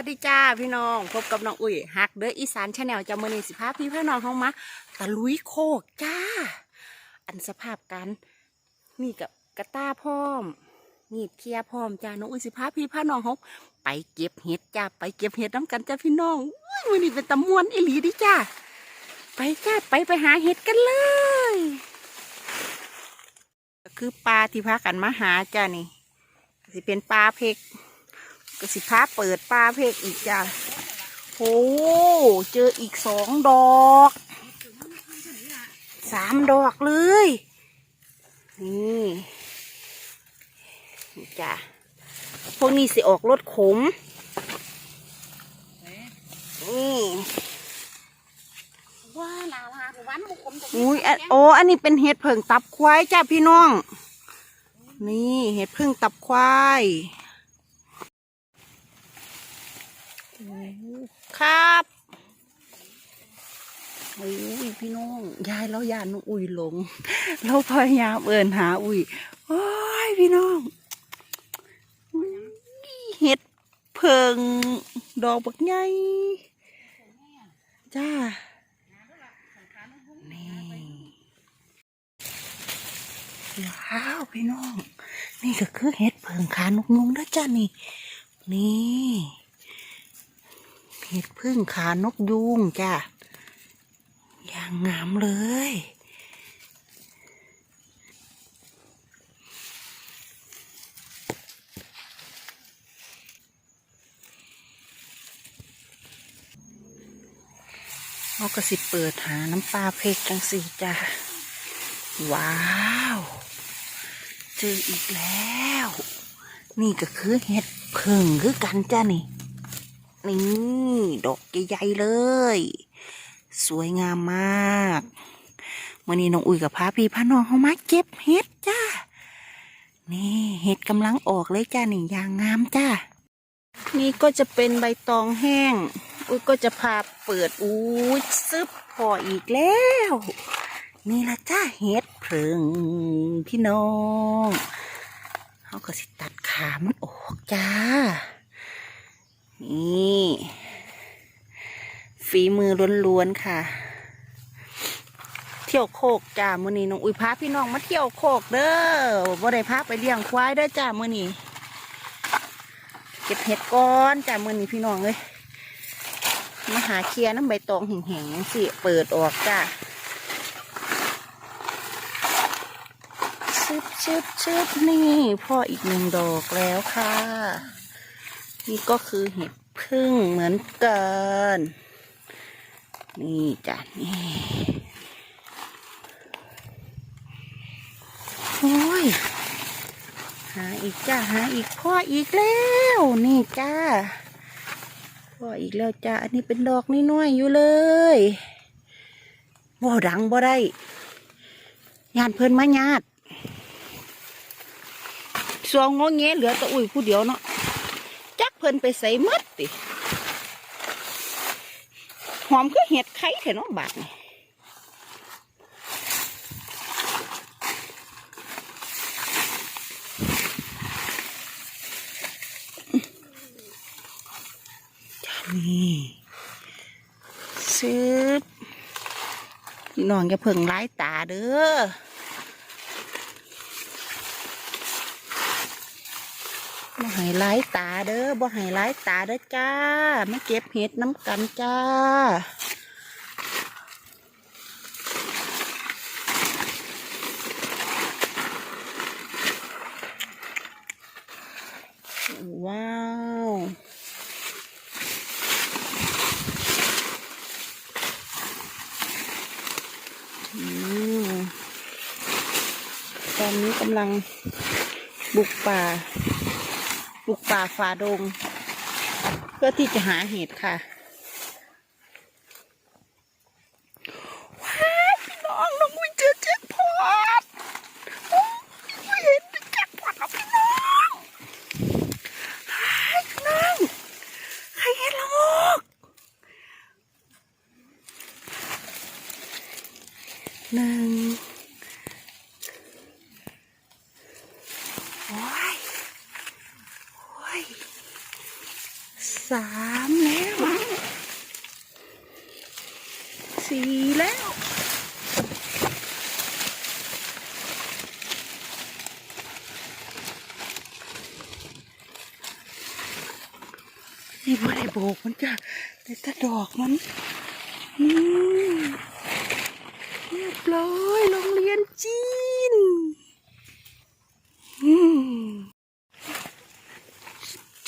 วัสดีจ้าพี่น้องพบกับน้องอุ้ยฮักเด้ออีสานชาแนลจามือนีสิภาพี่พี่น้องเข้ามาตะลุยโคกจ้า อันสภาพกันนี่กับกระต้าพร้อมมีดเคียพร้อมจ้าน้องอุ้ยสิภาพี่พี่น้องเขาไปเก็บเห็ดจ้าไปเก็บเห็ดน้ำกันจ้าพี่น้องมือนี้เป็นตะมวนอีหลีดิจ้าไปจ้าไปไปหาเห็ดกันเลยก็คือปลาที่พากันมาหาจ้านี่สิเป็นปลาเพก ก็สิพาเปิดปลาเพกอีกจ้ะโอ้เจออีกสองดอกสามดอกเลย นี่นี่จ้ะพวกนี้สิออกรสขมนี่ว่าลาลาวันบุคคลอุ้ยอันโอ้อันนี้เป็นเห็ดเผิงตับควายจ้ะพี่น้อง นี่เห็ดเพิ่งตับควาย ครับโอ้ยพี่น้องยายแล้วยานน้องอุ้ยหลงเราพยายามเอินหาอุ้ยโอ้ยพี่น้องอุ๊ยเห็ดเพิงดอกบักใหญ่จ้านี่ว้าวพี่น้อง นี่ก็คือเห็ดเพิงขานกนุงนะจ้านี่ นี่ เห็ดพึ่งขานกยุงจ้าอย่างงามเลย เอากระสิเปิดหาน้ำปลาเพกจังสีจ้าว้าว เจออีกแล้ว นี่ก็คือเห็ดพิ่งคือกันจ้านี่ นี่ ดอกใหญ่ๆเลย สวยงามมากวันนี้น้องอุ้ยกับพาพี่พาน้องเขามาเก็บเห็ดจ้า นี่เห็ดกำลังออกเลยจ้านี่ยางงามจ้า นี่ก็จะเป็นใบตองแห้ง อุ้ยก็จะพาเปิดอุ้ยซึบพออีกแล้ว นี่ละจ้าเห็ดเพิงพี่น้องเขาก็สิตัดขามันออกจ้า นี่ ฝีมือล้วนๆค่ะ เที่ยวโคกจ้ามือนี้น้องอุ้ยพาพี่น้องมาเที่ยวโคกเด้อบ่ได้พาไปเลี้ยงควายเด้อจ้ามือนี้เก็บเห็ดก้อนจ้ามือนี้พี่น้องเลยมาหาเคลียน้ำใบตองแห้งๆสิเปิดออกจ้าชึบชึบชึบนี่พ่ออีกหนึ่งดอกแล้วค่ะ นี่ก็คือเห็ดพึ่งเหมือนกัน นี่จ้ะนี่โอ้ยหาอีกจ้าหาอีกพ่ออีกแล้ว นี่จ้าพ่ออีกแล้วจ้าอันนี้เป็นดอกน้อยๆอยู่เลยบ่ดังบ่ได้ญาติเพิ่อนมาญาติสวงงอแงเหลือแตะอุ้ยผู้เดียวเนาะ เพิ่นไปใส่หมดติหอมคือเห็ดไข่แถเนาะบาดนี่จ้านี่ซื้อน้องอย่าเพิ่งร้ายตาเด้อ ให้ไล่ตาเด้อบ่ให้ไล่ตาเด้อจ้าไมาเก็บเห็ดน้ำกันจ้าว้าวอืมตอนนี้กำลังบุกป่า ปลูกป่าฝ่าดง เพื่อที่จะหาเห็ดค่ะ ว้าวพี่น้องน้องอุ้ยเจอแจ็คพอตโอ้ยเห็นเป็นแจ็คพอตแล้วพี่น้องไอ้ายพี่น้องใครเห็นละโงกหนึ่งโอ้ย โอ้ยส สามแล้ว สี่แล้ว นี่บ่ได้โบกมันจ้ะแต่ถ้าดอกมันนี่เรียบร้อยโรงเรียนจีน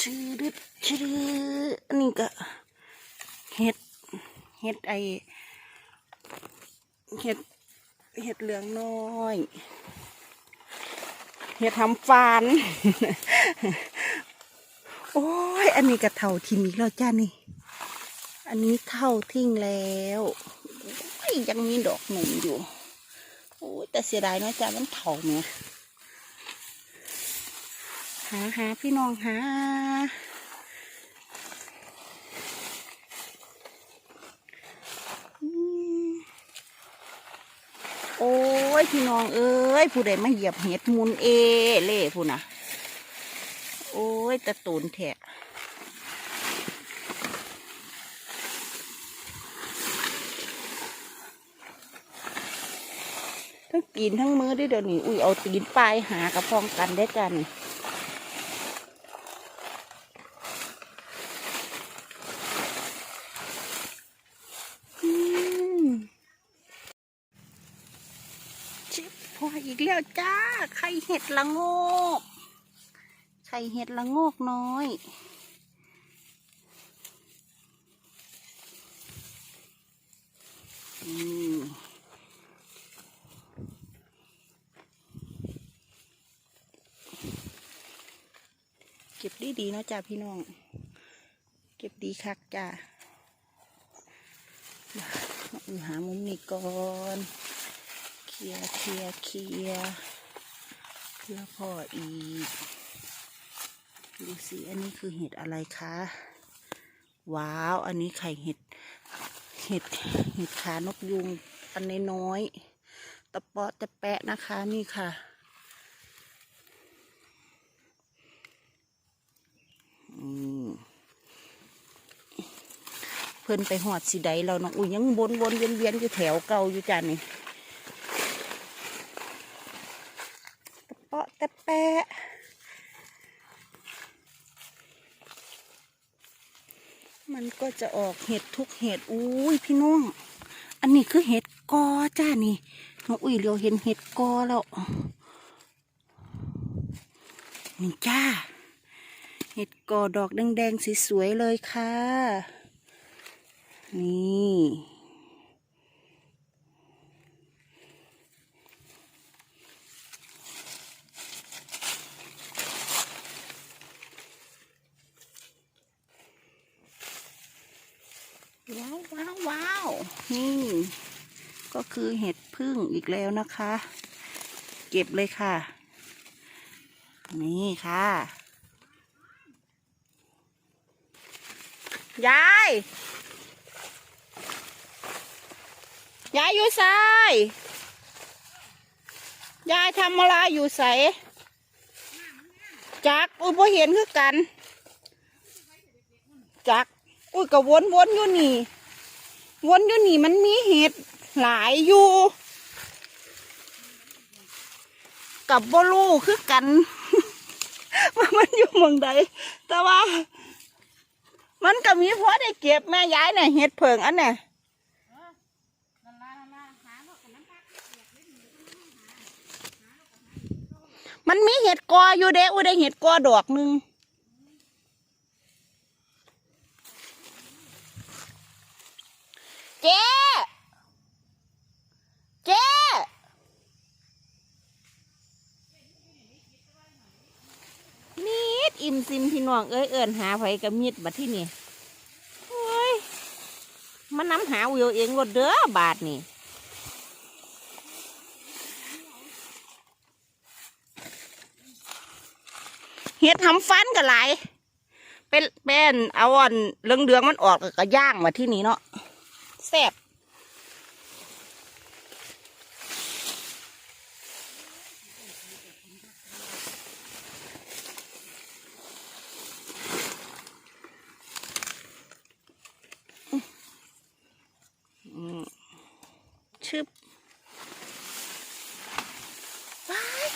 ชื่อดึดชื่ออันนี้ก็เห็ดเห็ดไอเห็ดเห็ดเหลืองน้อย เห็ดทำฟาน โอ้ย อันนี้ก็เทาทิ้งอีกแล้วจ้านี่ อันนี้เท่าทิ้งแล้วยยังมีดอกหนุ่มอยู่ โอ้ยแต่เสียดายนะจ้ามันเท่าเนี่ยหาหาพี่น้องหาอืมโอ้ย พี่น้องเอ้ย ผู้ใดมาเหยียบเห็ดมุนเอเล่ผู้น่ะ โอ้ยตะตูนแทะทั้งกินทั้งมือได้เดี๋ยวนี้อุ้ยเอาตีนปลายหากระพองกันได้กันอืมชิบพออีกแล้วจ้า ไข่เห็ดละโงก ไข่เห็ดละโงกน้อยเก็บดีดีๆเนาะจ้าพี่น้อง เก็บดีคักจ้ามาอือหามุมนี้ก่อนเคลียร์เคลียร์เคลียร์แล้วพออีก ดูสิอันนี้คือเห็ดอะไรคะ ว้าว อันนี้ไข่เห็ด เห็ด เห็ดขานกยุง อันน้อยๆตะเปาะตะแปะนะคะ นี่ค่ะ อืมเพิ่นไปหอดสีใดเราเน้องอุ้ยยังวนวนเวียนเวียนอยู่แถวเก่าอยู่จ้านี่ตะเปาะตะแปะ มันก็จะออกเห็ดทุกเห็ดอุ้ยพี่น้อง อันนี้คือเห็ดกอจ้านี่น้องอุ้ยเรียวเห็นเห็ดกอแล้วนี่จ้า เห็ดกอดอกแดงๆสวยๆเลยค่ะ นี่ ว้าวว้าวว้าว นี่ ก็คือเห็ดพึ่งอีกแล้วนะคะ เก็บเลยค่ะ นี่ค่ะ ยาย ยายอยู่ไสายายทำอะไรอยู่ใส่จักอุ้ยพอเห็นคือกัน จักอุ้ยก็วนวนๆอยู่นี่ วนอยู่นี่มันมีเห็ดหลายอยู่ กับบลูคือกัน ว่ามันอยู่เมืองใดแต่ว่า มันก็มีพอได้เก็บแม่ย้ายเนี่ยเห็ดเผิงอันเนี่ยมันมีเห็ดกออยู่เด้อุ้ยได้เห็ดกอดอกหนึ่ง เจ๊เจ๊มีดอิ่มซิมพี่น้องเอ้ยเอิญหาไผกับมีดบัดที่นี่โอ้ยมันน้ำหาวิวเองรถเด้อบาทนี่เฮ็ดทำฟันกันหลเป็นเป็นเอาอันเรื่องเดืองๆมันออกแล้วก็ย่างมาที่นี่เนาะ แซ่บชึบว้าย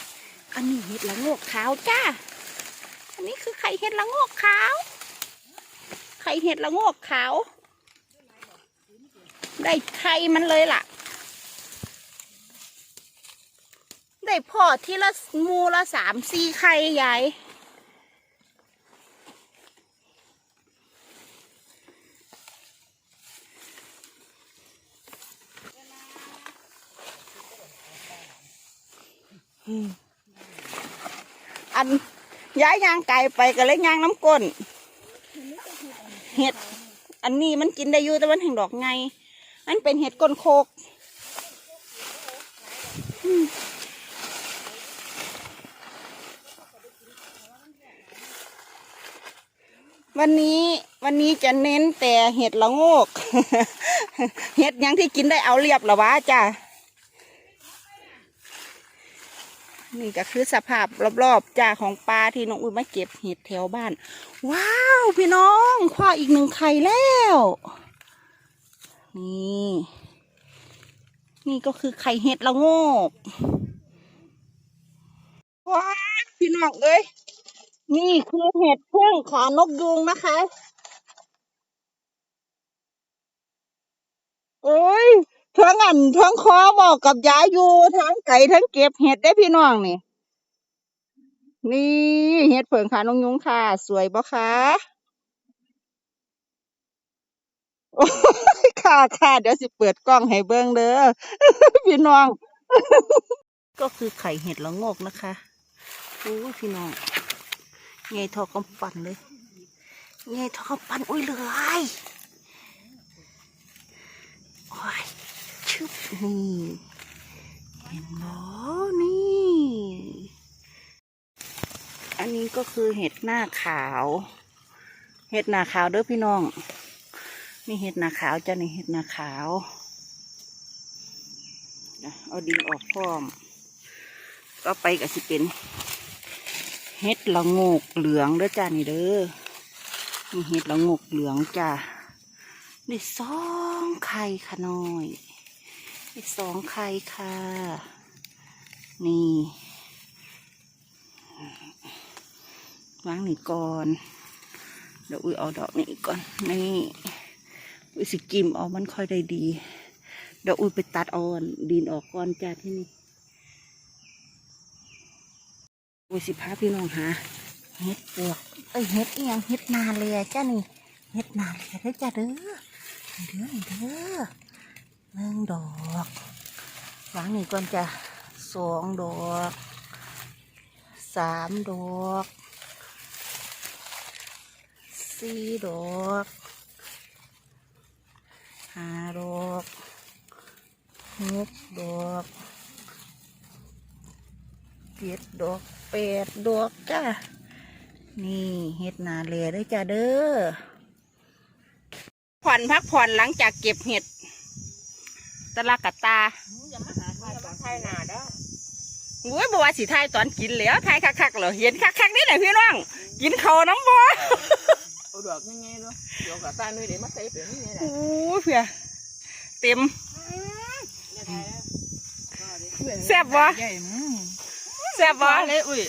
อันนี้เห็ดละงอกขาวจ้า อันนี้คือไข่เห็ดละงอกขาว ไข่เห็ดละงอกขาว ได้ไข่มันเลยล่ะ ได้พ่อที่ละมูละสามสี่ไข่ใหญ่อันย้ายยางไก่ไปก็เลยยางน้ำก้นเห็ด อันนี้มันกินได้อยู่แต่มันแห่งดอกไง อันเป็นเห็ดก้นโคกวันนี้วันนี้จะเน้นแต่เห็ดละโงก เห็ดยังที่กินได้เอาเรียบหรอวะจ้านี่ก็คือสภาพรอบๆจ้าของปลาที่น้องอุ้ยมาเก็บเห็ดแถวบ้าน ว้าว พี่น้องคว้าอีกหนึ่งไข่แล้ว นี่ นี่ก็คือไข่เห็ดละโงกว้าวพี่น้องเอ้ยนี่คือเห็ดพึ่งขานกยูงนะคะโอ้ยทั้งอันทั้งคอบอกกับยายอยู่ทั้งไก่ทั้งเก็บเห็ดได้พี่น้องนี่ นี่เห็ดเผิงขานกยุงค่ะ สวยบ่คะ ค่ะค่ะ เดี๋ยวสิเปิดกล้องให้เบิ่งเด้อพี่น้อง ก็คือไข่เห็ดละโงกนะคะโอ้ยพี่น้องไงทอกำปั่นเลยไงทอกำปั่นอุ้ยเลยโอ้ยชึบนี่เห็นเนาะนี่ อันนี้ก็คือเห็ดหน้าขาว เห็ดหน้าขาวเด้อพี่น้อง นี่เห็ดหนาขาวจ้ะนี่เห็ดหนาขาวเอาดินออกพร้อม ก็ไปก็สิเป็นเห็ดละงกเหลืองเด้อจ้านี่เด้อนี่เห็ดละงกเหลืองจ้าได้สองไข่ค่ะน้อยได้สองไข่ค่ะ นี่วางนี่ก่อนเดี๋ยวอุ้ยเอาดอกนี้ก่อนนี่ อุ้ยสิกิมเอามันค่อยได้ดี เดี๋ยวอุ้ยไปตัดเอ่อนดินออกก่อนจ้าที่นี่อุ้ยสิพาพี่น้องหาเฮ็ดปวกเอ้ยเฮ็ดเอียงเฮ็ดนาเลยจ้านี่เฮ็ดนาเลยเด้จ้าเด้อเด้อเด้อหนึ่งดอกวางนี่ก่อนจ้าสองดอกสามดอกสี่ดอก ห้าดอกหกดอกเจ็ดดอกแปดดอกจ้านี่เฮ็ดนาเลเด้อจ้าเด้อผ่อนพักผ่อนหลังจากเก็บเห็ดตะลากะตาอย่ามาหาทายตอนทายหนาเด้อโอ้ยบัวาสิทายตอนกินแล้วทายคักๆเหรอเห็นคักๆนี่แหละพี่น้อง กินเขาวน้ำบัวเอา ดอกยังไงด้วยเดี๋ยวกับตาหนุ่ยเดี๋ยวมาใส่เปลี่ยนนี่แหละโอ้ยเพื่อเต็มแซ่บบ่ใหญ่มึงแซ่บบ่เลยอุ้ย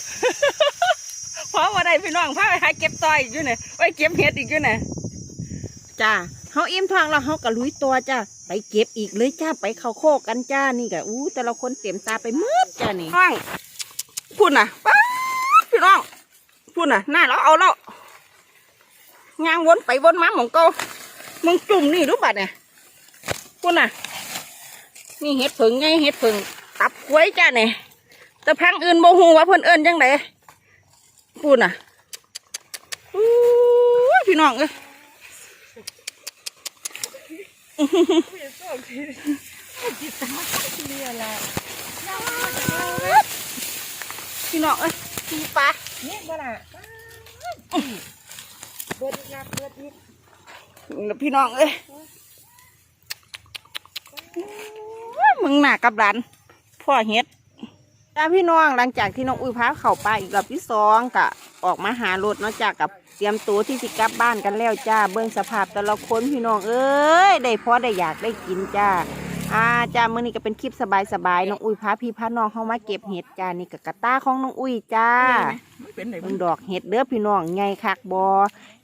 เพราะว่าได้พี่น้องพาไปหาเก็บต่อยอีกอยู่เนี่ยไปเก็บเห็ดอีกอยู่เนี่ยจ้าเฮาอิ่มท้องแล้วเฮาก็ลุยตัวจ้าไปเก็บอีกเลยจ้าไปเข้าโคกกันจ้านี่ก็อู้แต่ละคนเต็มตาไปหมืดจ้านี่น้องพูดน่ะป๊าดพี่น้องพูดน่ะน่าเราเอาแล้ว งางวนไปวนมาหมองเก่ามึงจุ่มนี่รู้ป่ะเนี่ยพูดน่ะ นี่เห็ดผึ่งไงเห็ดผึ่งตับกล้วยจ้าเนี่ยแต่พังอื่นโมหูว่าเพิ่นเอิญจังไดพูดน่ะอู้พี่น้องเอ้ยพี่น้องเอ้ยพี่ปลานี่ก็ล่ะ เบิดอีกนะเบิดอีกพี่น้องเอ้ยมึงหนักกับหลานพ่อเฮ็ดจ้าพี่น้องหลังจากที่น้องอุ้ยพาเข้าป่าอีกรอบที่สองกะออกมาหารถเนาะจากกับเตรียมตัวที่สิกลับบ้านกันแล้วจ้าเบื้องสภาพแต่ละคนพี่น้องเอ้ยได้พอได้อยากได้กินจ้าอ่าจ้ามื้อนี้ก็เป็นคลิปสบายๆน้องอุ้ยพาพี่พาน้องเข้ามาเก็บเห็ดจ้านี่ก็กระต้าของน้องอุ้ยจ้า เป็นไหนเบิ่งดอกเห็ดเด้อพี่น้องใหญ่คักบ่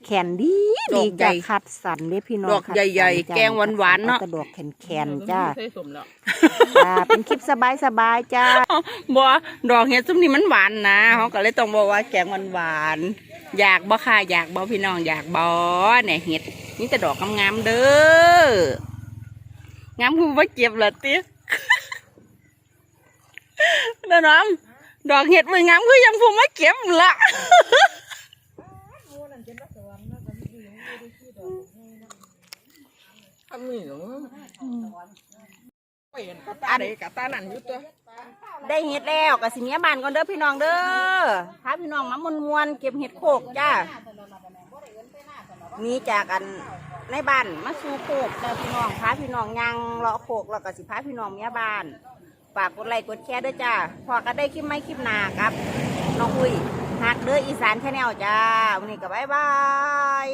แขนดีดีดอกใหญ่จ้าคัดสันเด้อพี่น้องดอกคัสันใหญ่ๆจ้แกงหวานๆเนาะอแต่ดอกแขนๆจ้าใส่สมแล้วจ้าเป็นคลิปสบายๆจ้าบ่ดอกเห็ดซุ้มนี้มันหวานนะเขาก็เลยต้องบอกว่าแกงมันหวานๆอยากบ่ค่ะอยากบ่พี่น้องอยากบ่เนี่ยเห็ดนี่แต่ดอกงามๆเด้องามคือว่าเก็บละติน้าน้อง ดอกเห็ดมันงามคือยังพูมาเก็บละทำนี่หรอไปเนกะตาใดกะตานั่นอยู่ตัว ได้เห็ดแล้วก็สิเมียบานก่อนเด้อพี่น้องเด้อพาพี่น้องมามวนๆเก็บเห็ดโขกจ้านี่จากกันในบ้านมาสู่โขกเด้อพี่น้องพาพี่น้องยังเลาะโขกแล้วก็สิพาพี่น้องเมียบ้าน ฝากกดไลค์กดแชร์ด้วยจ้าพอก็ได้คลิปไม่คลิปหนาครับน้องอุ้ยหักเด้ออีสานแชนแนลจ้าวันนี้ก็บายบาย